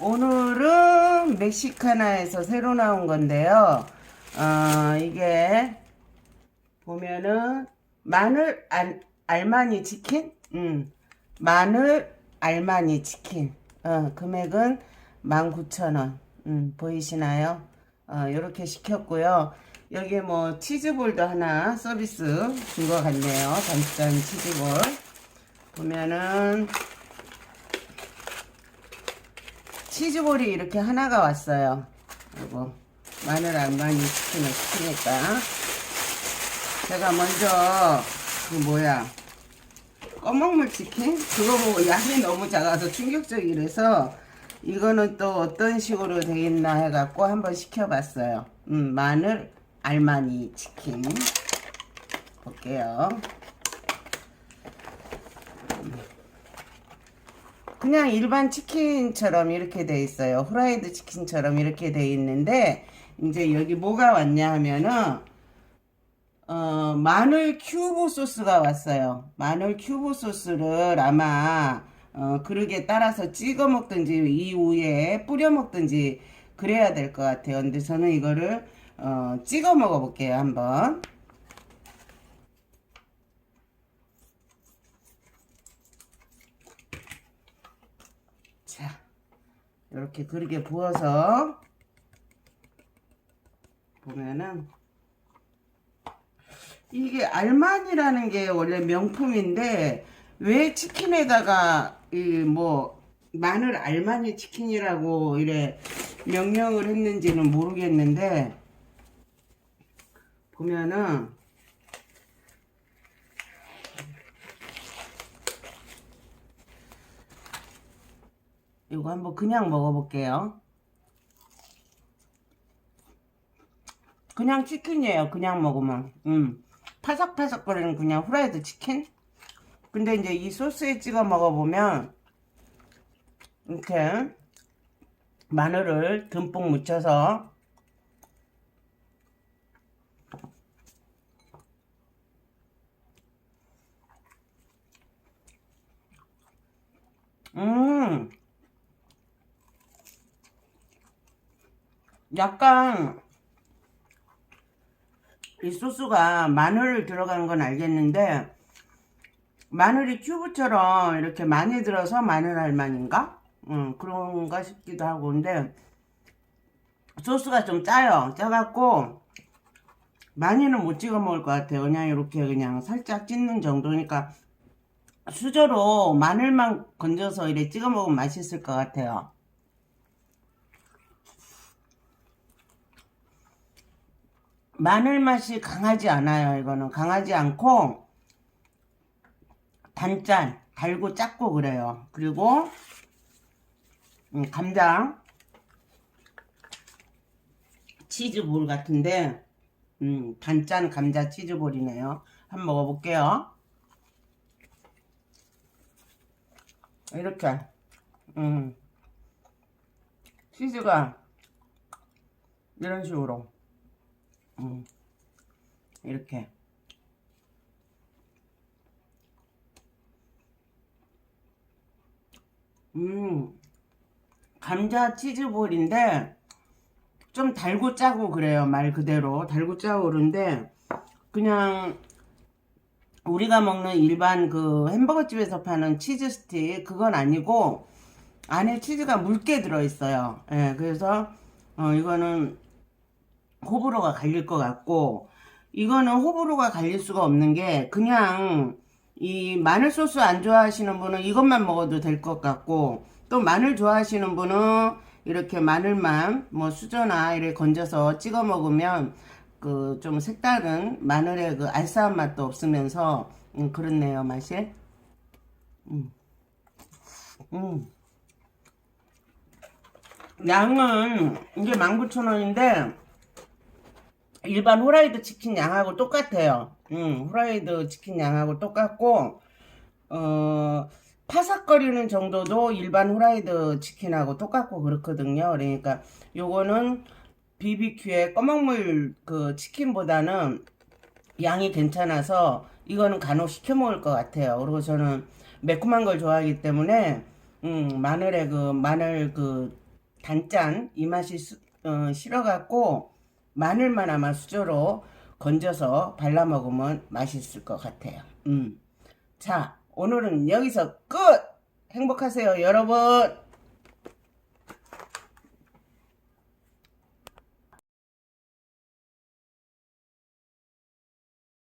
오늘은 멕시카나에서 새로 나온 건데요. 어, 이게 보면은 마늘 알, 알마니 치킨? 음, 마늘 알마니 치킨. 어, 금액은 19,000원. 음, 보이시나요? 어, 요렇게 시켰고요. 여기 뭐 치즈볼도 하나 서비스 준 것 같네요. 단짠 치즈볼. 보면은 치즈볼이 이렇게 하나가 왔어요. 그리고 마늘 알마니 치킨을 시키니까 제가 먼저 그 뭐야 꺼먹물 치킨 그거 보고 양이 너무 작아서 충격적이라서 이거는 또 어떤 식으로 돼 있나 해갖고 한번 시켜봤어요. 음, 마늘 알마니 치킨 볼게요. 그냥 일반 치킨처럼 이렇게 돼 있어요. 후라이드 치킨처럼 이렇게 돼 있는데 이제 여기 뭐가 왔냐 하면은 어, 마늘 큐브 소스가 왔어요. 마늘 큐브 소스를 아마 어, 그릇에 따라서 찍어 먹든지 이 위에 뿌려 먹든지 그래야 될 것 같아요. 근데 저는 이거를 어, 찍어 먹어 볼게요. 한번. 이렇게 그릇에 부어서 보면은 이게 알만이라는 게 원래 명품인데 왜 치킨에다가 이 뭐 마늘 알마니 치킨이라고 이래 명령을 했는지는 모르겠는데 보면은 이거 한번 그냥 먹어볼게요. 그냥 치킨이에요. 그냥 먹으면. 음. 파삭파삭거리는 그냥 후라이드 치킨? 근데 이제 이 소스에 찍어 먹어보면 이렇게 마늘을 듬뿍 묻혀서 음 약간 이 소스가 마늘 들어간 건 알겠는데 마늘이 큐브처럼 이렇게 많이 들어서 마늘 할만인가? 음, 그런가 싶기도 하고. 근데 소스가 좀 짜요. 짜갖고 많이는 못 찍어 먹을 것 같아요. 그냥 이렇게 그냥 살짝 찢는 정도니까 수저로 마늘만 건져서 이렇게 찍어 먹으면 맛있을 것 같아요 마늘 맛이 강하지 않아요. 이거는 강하지 않고 단짠, 달고 작고 그래요. 그리고 음, 감자 치즈볼 같은데 음, 단짠 감자 치즈볼이네요. 한번 먹어볼게요. 이렇게 음, 치즈가 이런 식으로 음, 이렇게. 음. 감자 치즈볼인데 좀 달고 짜고 그래요 말 그대로. 달고 짜고 그런데 그냥 우리가 먹는 일반 그 햄버거 집에서 파는 치즈 스틱 그건 아니고 안에 치즈가 묽게 들어있어요. 예 그래서 어 이거는 호불호가 갈릴 것 같고 이거는 호불호가 갈릴 수가 없는 게 그냥 이 마늘 소스 안 좋아하시는 분은 이것만 먹어도 될 것 같고 또 마늘 좋아하시는 분은 이렇게 마늘만 뭐 수저나 이렇게 건져서 찍어 먹으면 그 좀 색다른 마늘의 그 알싸한 맛도 없으면서 음, 그렇네요 맛이 음. 음. 양은 이게 19,000원인데 일반 후라이드 치킨 양하고 똑같아요. 음, 후라이드 치킨 양하고 똑같고, 어, 파삭거리는 정도도 일반 후라이드 치킨하고 똑같고 그렇거든요. 그러니까 요거는 BBQ의 꺼먹물 그 치킨보다는 양이 괜찮아서 이거는 간혹 시켜 먹을 것 같아요. 그리고 저는 매콤한 걸 좋아하기 때문에 음, 마늘에 그 마늘 그 단짠 이 맛이 수- 어, 싫어갖고 마늘만 아마 수저로 건져서 발라 먹으면 맛있을 것 같아요. 음. 자, 오늘은 여기서 끝! 행복하세요, 여러분!